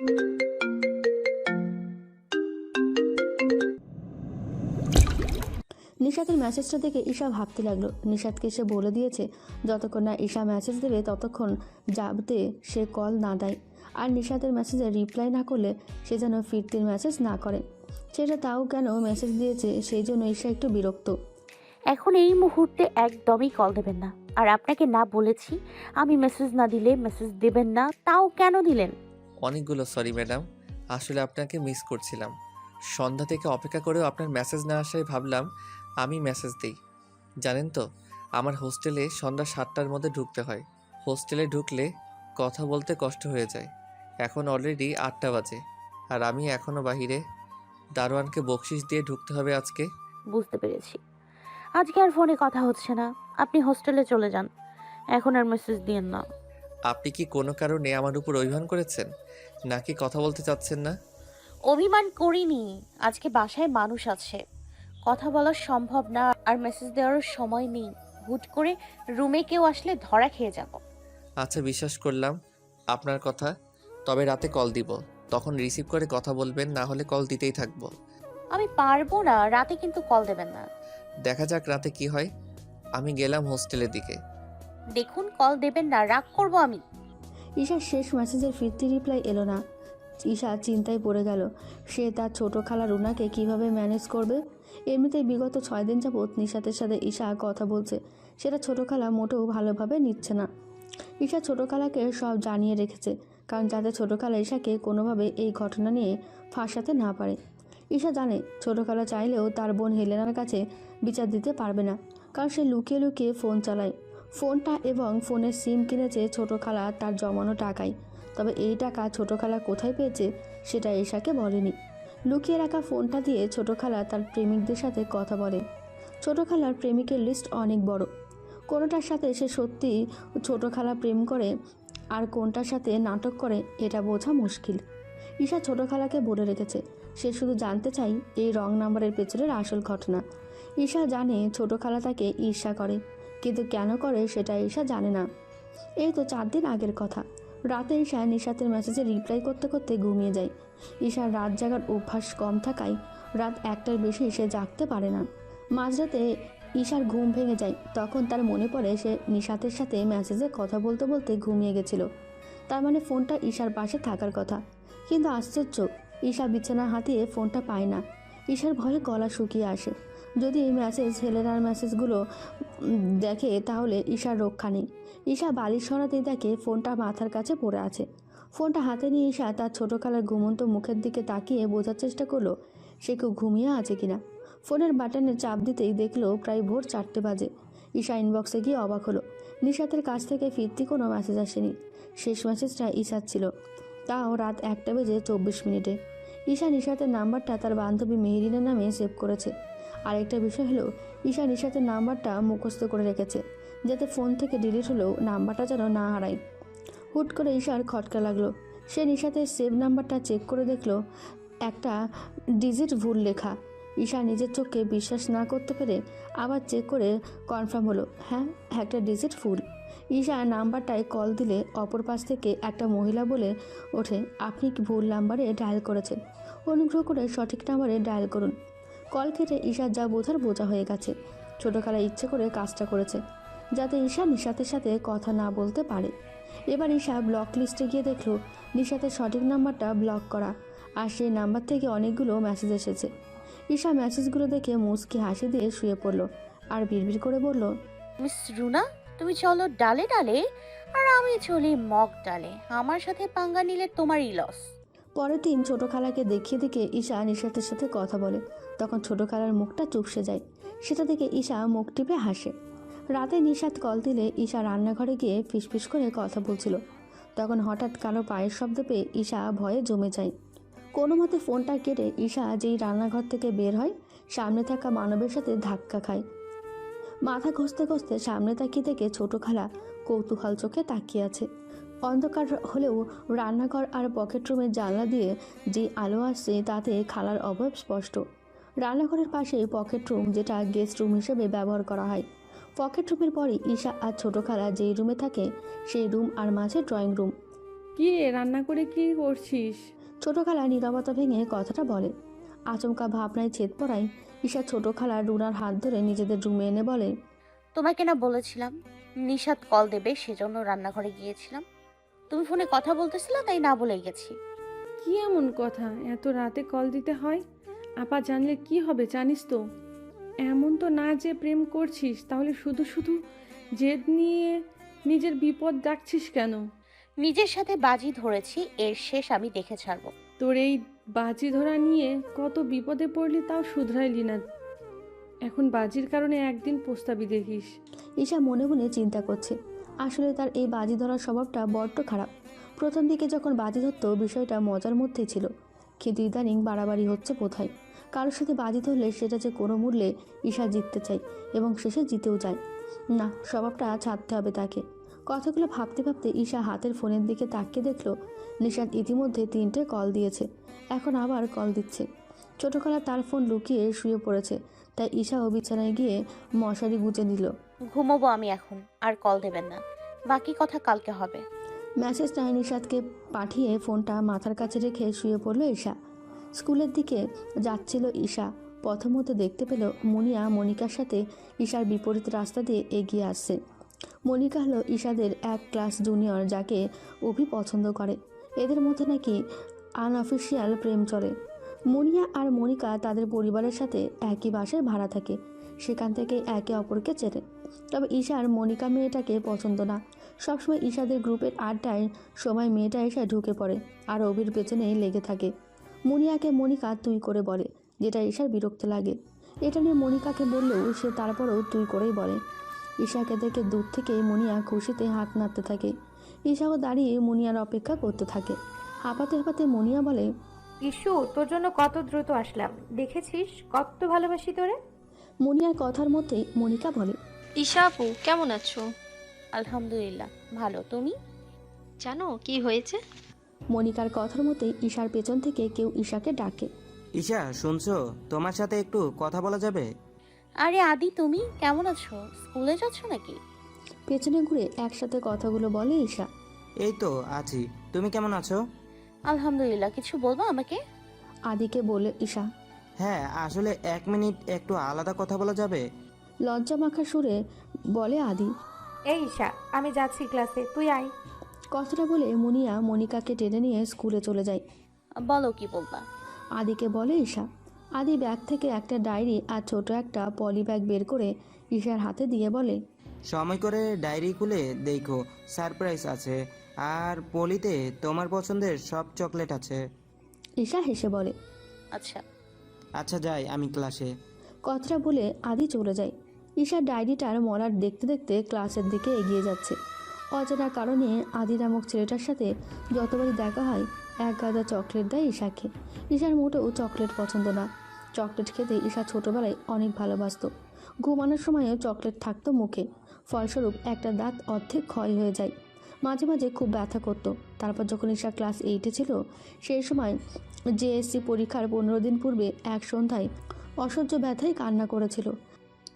নিশাতের মেসেজটা দেখে ঈশা ভাবতে লাগল। নিশাতকে সে বলে দিয়েছে, যতক্ষণ না ঈশা মেসেজ দেবে, ততক্ষণ যাবতে সে কল না দেয়। আর নিশাতের মেসেজে রিপ্লাই না করলে সে যেন ফিরতির মেসেজ না করে। সেটা তাও কেন মেসেজ দিয়েছে, সেই জন্য ঈশা একটু বিরক্ত। এখন এই মুহূর্তে একদমই কল দেবেন না। আর আপনাকে না বলেছি, আমি মেসেজ না দিলে মেসেজ দেবেন না, তাও কেন দিলেন? অনেকগুলো সরি ম্যাডাম আসলে আপনাকে মিস করছিলাম। সন্ধ্যা থেকে অপেক্ষা করেও আপনার মেসেজ না আসায় ভাবলাম, আমি মেসেজ দিই। জানেন তো, আমার হোস্টেলে সন্ধ্যা সাতটার মধ্যে ঢুকতে হয়। হোস্টেলে ঢুকলে কথা বলতে কষ্ট হয়ে যায়। এখন অলরেডি আটটা বাজে। আর আমি এখনও বাহিরে। দারোয়ানকে বকশিস দিয়ে ঢুকতে হবে আজকে। বুঝতে পেরেছি। আজকে আর ফোনে কথা হচ্ছে না। আপনি হোস্টেলে চলে যান। এখন আর মেসেজ দিয়েন না। আপনি কি কোনো কারণে আমার উপর অভিমান করেছেন? নাকি কথা বলতে চাচ্ছেন না? অভিমান করিনি। আজকে বাসায় মানুষ আছে। কথা বলা সম্ভব না আর মেসেজ দেওয়ার সময় নেই। হুট করে রুমে কেউ আসলে ধরা খেয়ে যাব। আচ্ছা বিশ্বাস করলাম আপনার কথা। তবে রাতে কল দিব। তখন রিসিভ করে কথা বলবেন না হলে কল দিতেই থাকব। আমি পারব না রাতে কিন্তু কল দেবেন না। দেখা যাক রাতে কি হয়। আমি গেলাম হোস্টেলের দিকে। দেখুন কল দেবেন না, রাগ করব আমি। ঈশার শেষ মেসেজের ফিরতি রিপ্লাই এলো না। ঈশা চিন্তায় পড়ে গেল, সে তার ছোট খালা রুনাকে কীভাবে ম্যানেজ করবে? এমনিতেই বিগত ছয় দিন যাবৎ নিশাতের সাথে ঈশা কথা বলছে, সেটা ছোট খালা মোটেও ভালোভাবে নিচ্ছে না। ঈশা ছোট খালাকে সব জানিয়ে রেখেছে, কারণ যাতে ছোট খালা ঈশাকে কোনোভাবে এই ঘটনা নিয়ে ফাঁসাতে না পারে। ঈশা জানে, ছোট খালা চাইলেও তার বোন হেলেনার কাছে বিচার দিতে পারবে না, কারণ সে লুকিয়ে লুকিয়ে ফোন চালায়। ফোনটা এবং ফোনের সিম কিনেছে ছোট খালা তার জমানো টাকায়। তবে এই টাকা ছোটো খালা কোথায় পেয়েছে সেটা ঈশাকে বলেনি। লুকিয়ে রাখা ফোনটা দিয়ে ছোট খালা তার প্রেমিকদের সাথে কথা বলে। ছোট খালার প্রেমিকের লিস্ট অনেক বড়। কোনোটার সাথে সে সত্যি ছোট খালা প্রেম করে আর কোনটার সাথে নাটক করে এটা বোঝা মুশকিল। ঈশা ছোট খালাকে বলে রেখেছে, সে শুধু জানতে চাই এই রং নাম্বারের পেছনের আসল ঘটনা। ঈশা জানে ছোটো খালা তাকে ঈর্ষা করে। কিন্তু কেন করে সেটা ঈশা জানে না। এই তো চার দিন আগের কথা। রাতে ঈশা নিশাতের মেসেজে রিপ্লাই করতে করতে ঘুমিয়ে যায়। ঈশার রাত জাগার অভ্যাস কম থাকায় রাত একটার বেশি সে জাগতে পারে না। মাঝরাতে ঈশার ঘুম ভেঙে যায়। তখন তার মনে পড়ে সে নিশাতের সাথে মেসেজে কথা বলতে বলতে ঘুমিয়ে গেছিল। তার মানে ফোনটা ঈশার পাশে থাকার কথা। কিন্তু আশ্চর্য, ঈশা বিছানা হাতিয়ে ফোনটা পায় না। ঈশার ভয়ে গলা শুকিয়ে আসে। যদি এই মেসেজ হেলেনার মেসেজগুলো দেখে, তাহলে ঈশার রক্ষা নেই। ঈশা বালিশ সরাতেই দেখে ফোনটা মাথার কাছে পড়ে আছে। ফোনটা হাতে নিয়ে ঈশা তার ছোটো কালার ঘুমন্ত মুখের দিকে তাকিয়ে বোঝার চেষ্টা করল, সে কেউ ঘুমিয়ে আছে কিনা। ফোনের বাটনে চাপ দিতেই দেখল প্রায় ভোর চারটে বাজে। ঈশা ইনবক্সে গিয়ে অবাক হলো। নিশাতের কাছ থেকে ফিরতি কোনো মেসেজ আসেনি। শেষ মেসেজটা ঈশার ছিল। তাও রাত একটা বেজে চব্বিশ মিনিটে। ঈশা নিশাতের নাম্বারটা তার বান্ধবী মেহেরিনের নামে সেভ করেছে। আরেকটা বিষয় হলো, ঈশা নিশাতের নাম্বারটা মুখস্থ করে রেখেছে, যাতে ফোন থেকে ডিলিট হলেও নাম্বারটা যেন না হারায়। হুট করে ঈশার খটকা লাগল। সে নিশাতের সেভ নাম্বারটা চেক করে দেখল, একটা ডিজিট ভুল লেখা। ঈশা নিজের চোখকে বিশ্বাস না করতে পেরে আবার চেক করে কনফার্ম হলো হ্যাঁ একটা ডিজিট ফুল ঈশা নাম্বারটায় কল দিলে অপর পাশ থেকে একটা মহিলা বলে ওঠে, আপনি ভুল নাম্বারে ডায়াল করেছেন? অনুগ্রহ করে সঠিক নাম্বারে ডায়াল করুন। কল কেটে ঈশা যা বোঝার বোঝা হয়ে গেছে। ছোটো খালা ইচ্ছে করে কাজটা করেছে যাতে ঈশা নিশাতের সাথে কথা না বলতে পারে। এবার ঈশা ব্লক লিস্টে গিয়ে দেখল নিশাতের সঠিক নাম্বারটা ব্লক করা আর সেই নাম্বার থেকে অনেকগুলো মেসেজ এসেছে। ঈশা মেসেজগুলো দেখে মুচকি হাসি দিয়ে শুয়ে পড়ল আর বিড়বিড় করে বলল মিস রুনা তুমি চলো ডালে ডালে আর আমি চলি মগ ডালে। আমার সাথে পাঙ্গা নিলে তোমারই লস পরের দিন ছোটো খালাকে দেখিয়ে দেখে ঈশা নিশাতের সাথে কথা বলে তখন ছোটো খালার মুখটা চুপসে যায়। সেটা দেখে ঈশা মুখ টিপে হাসে। রাতে নিশাত কল দিলে ঈশা রান্নাঘরে গিয়ে ফিসফিস করে কথা বলছিল। তখন হঠাৎ কারও পায়ের শব্দ পেয়ে ঈশা ভয়ে জমে যায়। কোনো মতে ফোনটা কেটে ঈশা যেই রান্নাঘর থেকে বের হয়, সামনে থাকা মানবের সাথে ধাক্কা খায়। মাথা ঘষতে ঘষতে সামনে তাকিয়ে থেকে ছোটো খালা কৌতূহল চোখে তাকিয়ে আছে। অন্ধকার হলেও রান্নাঘর আর পকেট রুমের জানলা দিয়ে যে আলো আসছে তাতে খালার অভাব স্পষ্ট। রান্নাঘরের পাশে পকেট রুম যেটা গেস্ট রুম হিসেবে ব্যবহার করা হয়। পকেট রুমের পরই ঈশা আর ছোটো খালা যেই রুমে থাকে সেই রুম আর মাঝে ড্রয়িং রুম। কি রে রান্না করে কি করছিস? ছোট খালা নীরবতা ভেঙে কথাটা বলে। আচমকা ভাবনায় ছেদ পড়ায় ঈশা ছোট খালা রুনার হাত ধরে নিজেদের রুমে এনে বলে তোমাকে না বলেছিলাম নিশাদ কল দেবে সেজন্য রান্নাঘরে গিয়েছিলাম। তুমি ফোনে কথা বলতেছিলে তাই না বলে গেছি। কি এমন কথা? এত রাতে কল দিতে হয়? আপা জানলে কি হবে জানিস তো? এমন তো না যে প্রেম করছিস তাহলে শুধু শুধু জেদ নিয়ে নিজের বিপদ ডাকছিস কেন? নিজের সাথে বাজি ধরেছি এর শেষ আমি দেখে ছাড়বো। তোর এই বাজি ধরা নিয়ে কত বিপদে পড়লি তাও শুধরাইলি না। এখন বাজির কারণে একদিন প্রস্তাবি দেখিস। ঈশা মনে মনে চিন্তা করছে। আসলে তার এই বাজি ধরার স্বভাবটা বড্ড খারাপ। প্রথম দিকে যখন বাজি ধরতো বিষয়টা মজার মধ্যেই ছিল। কিন্তু ইদানিং বাড়াবাড়ি হচ্ছে কোথায়? কারোর সাথে বাজি ধরলে সেটা যে কোনো মূল্যে ঈশা জিততে চায় এবং শেষে জিতেও যায়। না, স্বভাবটা ছাড়তে হবে তাকে। কথাগুলো ভাবতে ভাবতে ঈশা হাতের ফোনের দিকে তাকিয়ে দেখল নিশাদ ইতিমধ্যে তিনটে কল দিয়েছে। এখন আবার কল দিচ্ছে। ছোটখালা তার ফোন লুকিয়ে শুয়ে পড়েছে, তাই ঈশাও বিছানায় গিয়ে মশারি গুজে নিল। ঘুমোবো আমি এখন, আর কল দেবেন না। বাকি কথা কালকে হবে। মেসেজটা নিশাদকে পাঠিয়ে ফোনটা মাথার কাছে রেখে শুয়ে পড়ল ঈশা। স্কুলের দিকে যাচ্ছিল ঈশা। প্রথমত দেখতে পেল মুনিয়া মনিকার সাথে ঈশার বিপরীত রাস্তা দিয়ে এগিয়ে আসছে। মনিকা হলো ঈশাদের এক ক্লাস জুনিয়র যাকে অভি পছন্দ করে। এদের মধ্যে নাকি আনঅফিসিয়াল প্রেম চলে। মুনিয়া আর মনিকা তাদের পরিবারের সাথে একই বাসায় ভাড়া থাকে। সেখান থেকে একে অপরকে চেনে। তবে ঈশার মনিকা মেয়েটাকে পছন্দ না। সবসময় ঈশাদের গ্রুপের আড্ডায় সময় মেয়েটা এসে ঢুকে পড়ে আর অভির পেছনে লেগে থাকে। মনিয়াকে মনিকা তুই করে বলে যেটা ঈশার বিরক্ত লাগে। এটা নিয়ে মনিকাকে বললেও সে তারপরেও তুই করেই বলে। ঈশাকে দেখে দূর থেকে মুনিয়া খুশিতে হাত নাড়তে থাকে। ঈশাও দাঁড়িয়ে মুনিয়ার অপেক্ষা করতে থাকে। হাঁপাতে হাঁপাতে মুনিয়া বলে ইস্যু তোর জন্য কত দ্রুত আসলাম। দেখেছিস কত ভালোবাসি তোরে? মুনিয়ার কথার মধ্যেই মনিকা বলে ঈশা আপু কেমন আছো? আলহামদুলিল্লাহ। ভালো তুমি? জানো কি হয়েছে? মনিকার কথার মধ্যেই ঈশার পেছন থেকে কেউ ঈশাকে ডাকে। ঈশা শুনছো? তোমার সাথে একটু কথা বলা যাবে? আরে আদি তুমি কেমন আছো? স্কুলে যাচ্ছ নাকি? পেছনে ঘুরে একসাথে কথাগুলো বলে ঈশা। এই তো আছি। তুমি কেমন আছো? আলহামদুলিল্লাহ কিছু বলব আমাকে? আদিকে বলে ঈশা। হ্যাঁ আসলে এক মিনিট একটু আলাদা কথা বলা যাবে? লজ্জা মাখা সুরে বলে আদি এই ঈশা আমি যাচ্ছি ক্লাসে তুই আয়। কথাটা বলে মুনিয়া মনিকাকে টেনে নিয়ে স্কুলে চলে যায়। বলো কি বলবা? আদিকে বলে ঈশা আদি ব্যাগ থেকে একটা ডায়েরি আর ছোট একটা পলি ব্যাগ বের করে ঈশার হাতে দিয়ে বলে সময় করে ডায়েরি খুলে দেখো সারপ্রাইজ আছে। আর পলিতে তোমার পছন্দের সব চকলেট আছে। ঈশা হেসে বলে আচ্ছা। আচ্ছা যাই আমি ক্লাসে। কথাটা বলে আদি চলে যায়। ঈশা ডায়েরিটার মলার দেখতে দেখতে ক্লাসের দিকে এগিয়ে যাচ্ছে। অজানা কারণে আদি নামক ছেলেটার সাথে যতবারই দেখা হয়, এক গাদা চকলেট দেয় ঈশাকে। ঈশার মোটেও চকলেট পছন্দ না। চকলেট খেতে ঈশা ছোটোবেলায় অনেক ভালোবাসতো। ঘুমানোর সময়ও চকলেট থাকতো মুখে। ফলস্বরূপ একটা দাঁত অর্ধেক ক্ষয় হয়ে যায়। মাঝে মাঝে খুব ব্যথা করতো। তারপর যখন ঈশা ক্লাস এইটে ছিল, সেই সময় জেএসসি পরীক্ষার পনেরো দিন পূর্বে এক সন্ধ্যায় অসহ্য ব্যথায় কান্না করেছিল।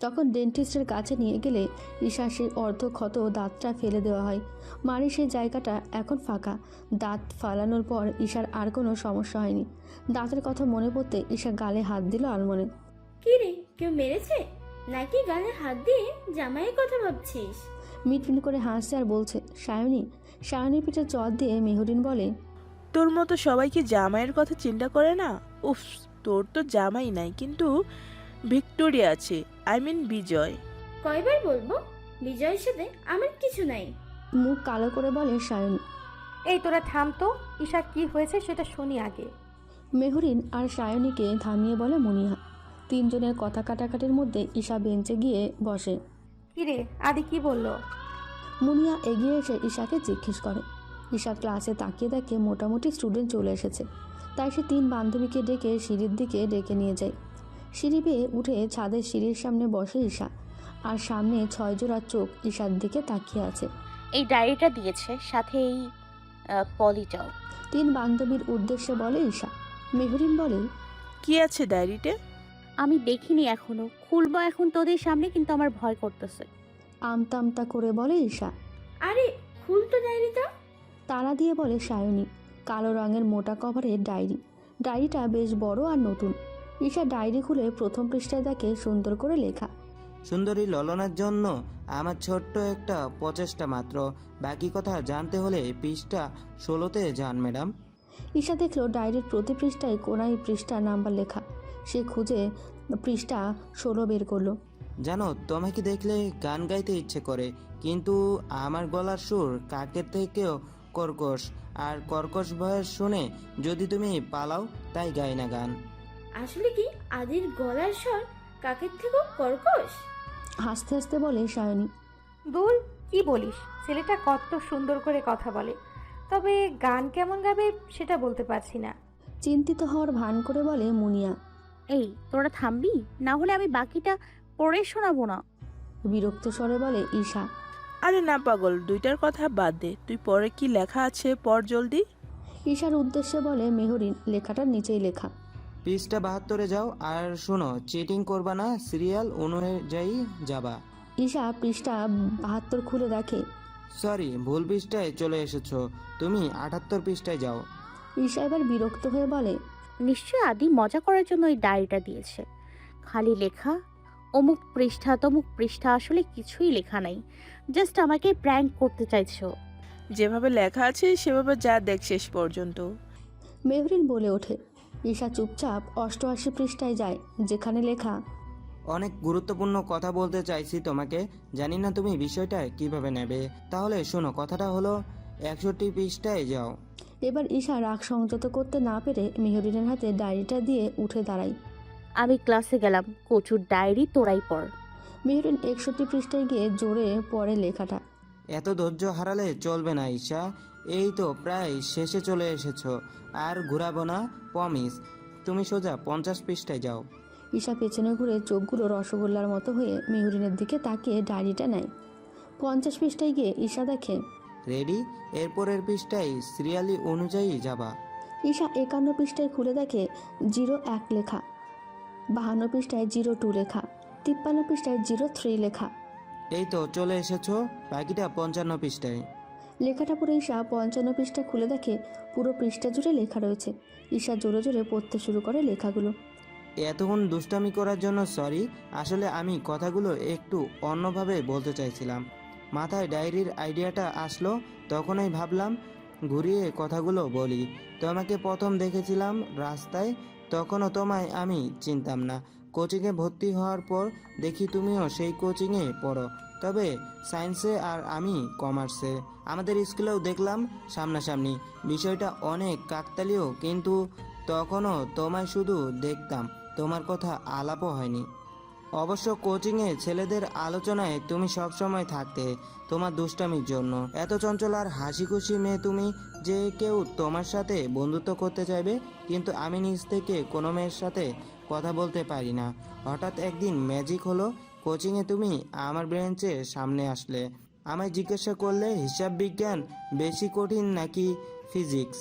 তখন ডেন্টিস্টের কাছে নিয়ে গেলে ঈশা সেই অর্ধ ক্ষত দাঁতটা ফেলে দেওয়া হয়। মারি সেই জায়গাটা এখন ফাঁকা। দাঁত ফালানোর পর ঈশার আর কোনো সমস্যা হয়নি। দাঁতের কথা মনে পড়তে ঈশা গালে হাত দিল আলমনে। কি রে কেউ মেরেছে? নাকি গালে হাত দিয়ে জামাইয়ের কথা ভাবছিস? মিটমিট করে হাসছে আর বলছে সায়নী সায়নীর পিঠে চর দিয়ে মেহরিন বলে তোর মতো সবাই কি জামাইয়ের কথা চিন্তা করে না? উফ তোর তো জামাই নাই কিন্তু ভিক্টোরিয়া আছে আই মিন বিজয়। কয়বার বলব? বিজয়ের সাথে আমার কিছু নাই। মুখ কালো করে বলে সায়নী। এই তোরা থাম তো ঈশা কি হয়েছে সেটা শুনি আগে। মেহরিন আর সায়নীকে থামিয়ে বলে মুনিয়া তিনজনের কথা কাটাকাটির মধ্যে ঈশা বেঞ্চে গিয়ে বসে। কি রে আদি কি বলল? মুনিয়া এগিয়ে এসে ঈশাকে জিজ্ঞেস করে। ঈশা ক্লাসে তাকিয়ে দেখে মোটামুটি স্টুডেন্ট চলে এসেছে। তাই সে তিন বান্ধবীকে ডেকে সিঁড়ির দিকে ডেকে নিয়ে যায়। সিঁড়ি বেয়ে উঠে ছাদের সিঁড়ির সামনে বসে ঈশা। আর সামনে ছয় জোড়া চোখ ঈশার দিকে তাকিয়ে আছে। এই ডায়েরিটা দিয়েছে সাথে এই আহ, পলিটাও। তিন বান্ধবীর উদ্দেশ্যে বলে ঈশা। মেহরিন বলে কি আছে ডায়েরিতে? আমি দেখিনি এখনও। খুলবো এখন তোদের সামনে কিন্তু আমার ভয় করতেছে। আমতা আমতা করে বলে ঈশা। আরে খুল তো ডায়েরিটা। তারা দিয়ে বলে সায়নী। কালো রঙের মোটা কভারের ডায়েরি। ডায়েরিটা বেশ বড় আর নতুন। ঈশা ডায়েরি খুলে প্রথম পৃষ্ঠায় দেখে সুন্দর করে লেখা। সুন্দরী ললনার জন্য আমার ছোট্ট একটা প্রচেষ্টা মাত্র। বাকি কথা জানতে হলে পৃষ্ঠা ষোলোতে যান ম্যাডাম। ঈশা দেখল ডায়েরির প্রতি পৃষ্ঠায় কোনায় পৃষ্ঠা নাম্বার লেখা। সে খুঁজে পৃষ্ঠা ষোলো বের করল। জানো তোমাকে দেখলে গান গাইতে ইচ্ছে করে কিন্তু আমার গলার সুর কাকের থেকেও কর্কশ। আর কর্কশ ভয়েস শুনে যদি তুমি পালাও তাই গাই না গান। আসলে কি আদির গলার স্বর কাকের থেকেও কর্কশ? হাসতে হাসতে বলে সায়নী। দূর কি বলিস? ছেলেটা কত সুন্দর করে কথা বলে। তবে গান কেমন গাবে সেটা বলতে পারছি না। চিন্তিত হওয়ার ভান করে বলে মুনিয়া। এই তোরা থামবি? না হলে আমি বাকিটা পড়ে শোনাবো না। বিরক্ত স্বরে বলে ঈশা। আরে না পাগল দুইটার কথা বাদ দে। তুই পরে কি লেখা আছে পর জলদি? ঈশার উদ্দেশ্যে বলে মেহরিন লেখাটার নিচেই লেখা। পৃষ্ঠা বাহাত্তরে যাও আর শোনো চিটিং করবা না সিরিয়াল অনুযায়ী যাবা। ঈশা পৃষ্ঠা বাহাত্তর খুলে দেখে। সরি ভুল পৃষ্ঠায় চলে এসেছ। তুমি আটাত্তর পৃষ্ঠায় যাও। ঈশা এবার বিরক্ত হয়ে বলে নিশ্চয়ই আদি মজা করার জন্য এই ডায়েরিটা দিয়েছে। খালি লেখা অমুক পৃষ্ঠা তমুক পৃষ্ঠা আসলে কিছুই লেখা নাই। জাস্ট আমাকে প্র্যাঙ্ক করতে চাইছো। যেভাবে লেখা আছে সেভাবে যা দেখ শেষ পর্যন্ত। মেহরিন বলে ওঠে ঈশা চুপচাপ অষ্টআশি পৃষ্ঠায় যায় যেখানে লেখা অনেক গুরুত্বপূর্ণ কথা বলতে চাইছি তোমাকে জানি না তুমি বিষয়টা কীভাবে নেবে। তাহলে শোনো কথাটা হলো একষট্টি পৃষ্ঠায় যাও। এবার ঈশা রাগ সংযত করতে না পেরে মেহরিনের হাতে ডায়েরিটা দিয়ে উঠে দাঁড়ায়। আমি ক্লাসে গেলাম কচুর ডায়েরি তোরাই পড়। মেহরিন একষট্টি পৃষ্ঠায় গিয়ে জোরে পড়ে লেখাটা। এত ধৈর্য হারালে চলবে না ঈশা এই তো প্রায় শেষে চলে এসেছ। আর ঘুরাবো না পমিস তুমি সোজা পঞ্চাশ পৃষ্ঠায় যাও। ঈশা পেছনে ঘুরে চোখগুলো রসগোল্লার মতো হয়ে মেহরিনের দিকে তাকিয়ে ডায়েরিটা নেয়। পঞ্চাশ পৃষ্ঠায় গিয়ে ঈশা দেখে রেডি এরপরের পৃষ্ঠায় সিরিয়ালি অনুযায়ী যাবা। ঈশা একান্ন পৃষ্ঠায় খুলে দেখে জিরো এক লেখা। বাহান্ন পৃষ্ঠায় জিরো টু লেখা। তিপ্পান্ন পৃষ্ঠায় জিরো থ্রি লেখা। এই তো চলে এসেছ বাকিটা পঞ্চান্ন পৃষ্ঠায়। লেখাটা পড়ে ঈশা পঞ্চান্ন পৃষ্ঠা খুলে দেখে পুরো পৃষ্ঠা জুড়ে লেখা রয়েছে। ঈশা জোরে জোরে পড়তে শুরু করে লেখাগুলো। এতক্ষণ দুষ্টামি করার জন্য সরি আসলে আমি কথাগুলো একটু অন্যভাবে বলতে চাইছিলাম। মাথায় ডায়েরির আইডিয়াটা আসলো, তখনই ভাবলাম, ঘুরিয়ে কথাগুলো বলি। তোমাকে প্রথম দেখেছিলাম রাস্তায়, তখনও তোমায় আমি চিনতাম না। কোচিংয়ে ভর্তি হওয়ার পর দেখি তুমিও সেই কোচিংয়ে পড়ো। তবে সায়েন্সে আর আমি কমার্সে। আমাদের স্কুলেও দেখলাম সামনাসামনি। বিষয়টা অনেক কাকতালীয়, কিন্তু তখনও তোমায় শুধু দেখতাম। তোমার কথা আলাপও হয়নি। অবশ্য কোচিংয়ে ছেলেদের আলোচনায় তুমি সবসময় থাকতে তোমার দুষ্টামির জন্য। এত চঞ্চল আর হাসি খুশি মেয়ে তুমি যে কেউ তোমার সাথে বন্ধুত্ব করতে চাইবে, কিন্তু আমি নিজ থেকে কোনো মেয়ের সাথে কথা বলতে পারি না। হঠাৎ একদিন ম্যাজিক হলো কোচিংয়ে তুমি আমার ব্রেঞ্চের সামনে আসলে। আমায় জিজ্ঞাসা করলে হিসাব বিজ্ঞান বেশি কঠিন নাকি ফিজিক্স?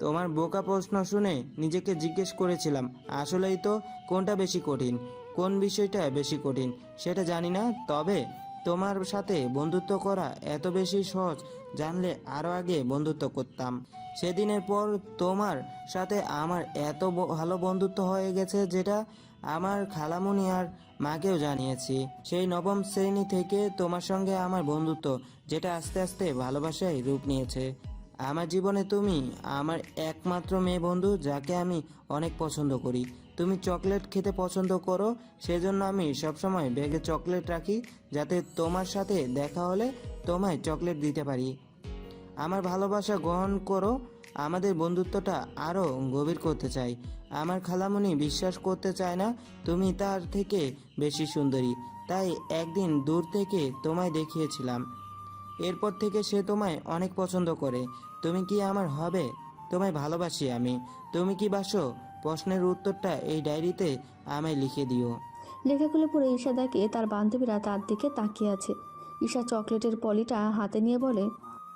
তোমার বোকা প্রশ্ন শুনে নিজেকে জিজ্ঞেস করেছিলাম, আসলেই তো কোনটা বেশি কঠিন? কোন বিষয়টা বেশি কঠিন? সেটা জানি না, তবে তোমার সাথে বন্ধুত্ব করা এত বেশি সহজ জানলে আরও আগে বন্ধুত্ব করতাম। সেদিনের পর তোমার সাথে আমার এত ভালো বন্ধুত্ব হয়ে গেছে যেটা আমার খালামুনি আর মাকেও জানিয়েছি। সেই নবম শ্রেণি থেকে তোমার সঙ্গে আমার বন্ধুত্ব, যেটা আস্তে আস্তে ভালোবাসায় রূপ নিয়েছে। আমার জীবনে তুমি আমার একমাত্র মেয়ে বন্ধু, যাকে আমি অনেক পছন্দ করি। তুমি চকলেট খেতে পছন্দ করো, সেজন্য আমি সবসময় ব্যাগে চকলেট রাখি, যাতে তোমার সাথে দেখা হলে তোমায় চকলেট দিতে পারি। আমার ভালোবাসা গ্রহণ করো, আমাদের বন্ধুত্বটা আরও গভীর করতে চাই। আমার খালামণি বিশ্বাস করতে চায় না তুমি তার থেকে বেশি সুন্দরী। তাই একদিন দূর থেকে তোমায় দেখিয়েছিলাম। এরপর থেকে সে তোমায় অনেক পছন্দ করে। তুমি কি আমার হবে? তোমায় ভালোবাসি আমি। তুমি কি বাসো? প্রশ্নের উত্তরটা এই ডায়েরিতে আমায় লিখে দিও। লেখাগুলো পড়ে ঈশা দেখে তার বান্ধবীরা তার দিকে তাকিয়ে আছে। ঈশা চকলেটের পলিটা হাতে নিয়ে বলে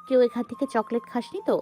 কেউ এখান থেকে চকলেট খাসনি তো?